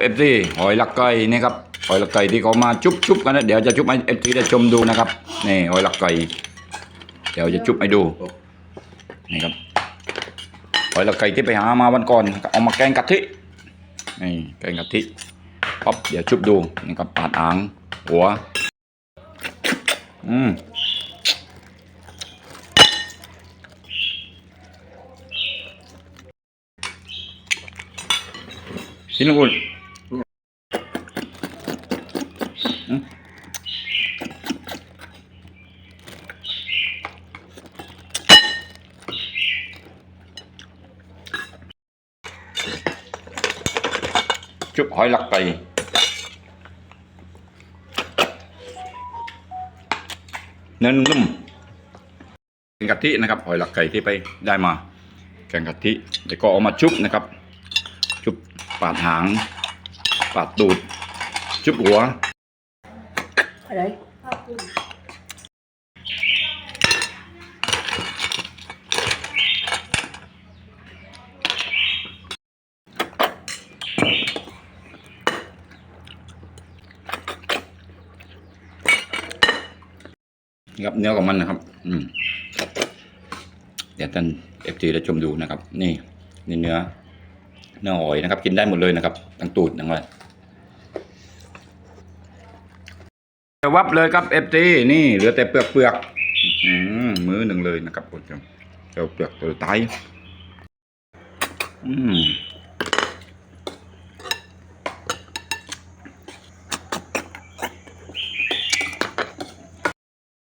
เอฟซีหอยลักไก่นี่ครับหอยลักไก่ที่เขามาชุบชุบกันนะเดี๋ยวจะชุบให้เอฟซีได้ชมดูนะครับนี่หอยลักไก่เดี๋ยวจะชุบให้ดูนี่ครับหอยลักไก่ที่ไปหามาวันก่อนเอามาแกงกะทินี่แกงกะทิปั๊บเดี๋ยวชุบดูนี่ครับปาดอ่างหัวอืมพี่นุ่น ชุบหอยลักไก่เนื้อนุ่มแกงกะทินะครับหอยหลักไก่ที่ไปได้มา แกงกะทิแล้วก็เอามาชุบนะครับ ชุบปาดหาง ปาดตูด ชุบหัวอะไร ครับเนื้อของมันนะครับ อืมเดี๋ยวท่านเอฟจีได้ชมดูนะครับ นี่นี่เนื้อ เนื้อหอยนะครับ กินได้หมดเลยนะครับทั้งตูดทั้งอะไรวับเลยครับเอฟจีนี่เหลือแต่เปลือกเปลือกอื้อหือมือหนึ่งเลยนะครับคุณผู้ชมเจ้าเปลือกตัวตายอืม